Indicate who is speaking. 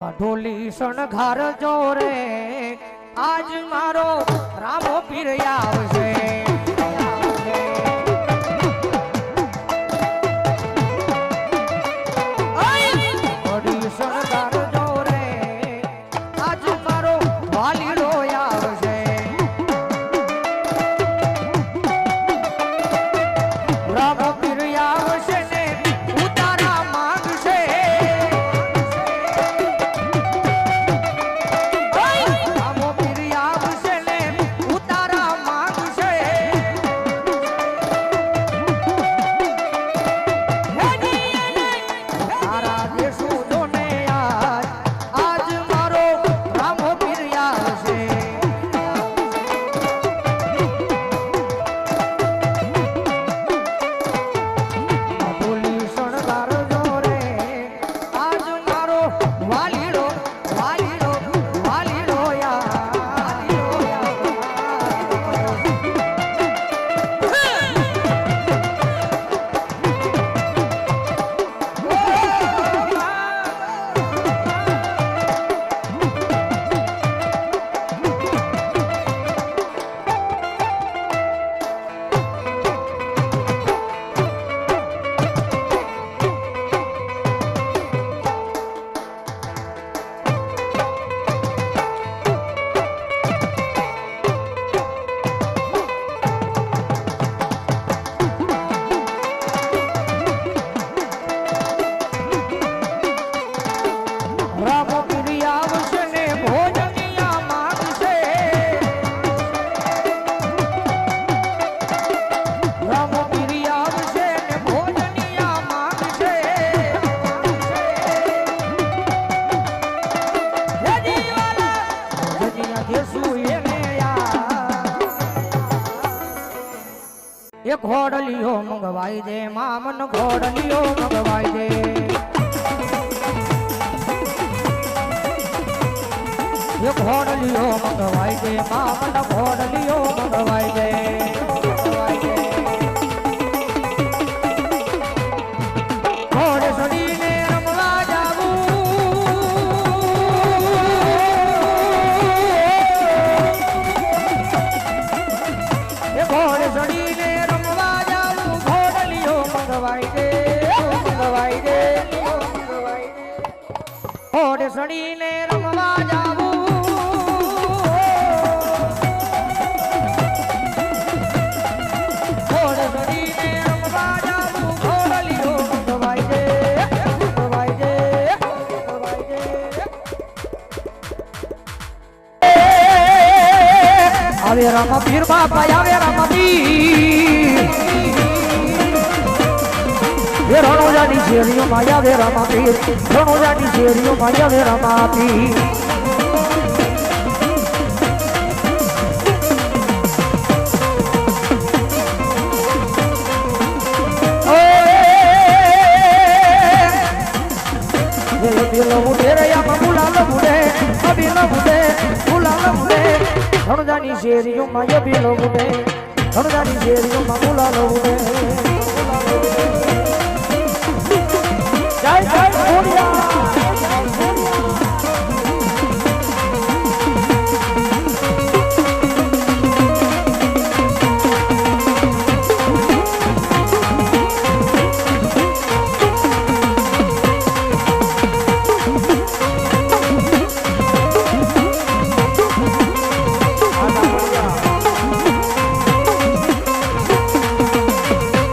Speaker 1: ઢોલી શણગાર જોરે આજ મારો રામો પીર આવશે. એ ઘોડલીઓ મંગવાઈ દે મામન ઘોડલીઓ મંગવાઈ દે એ ઘોડલીઓ મંગવાઈ દે મામન ઘોડલીઓ મંગવાઈ દે મંગવાઈ દે મંગવાઈ દે આવે રામ પીર બાપા આવે રામ પીર શેરીઓ માયા વે રામા પીર. રણોજાની શેરીઓ માયા વે રામા પીર રણજાની શેરીઓ માં યબીલો બુડે રણજાની શેરીઓ માં બોલાલો બુડે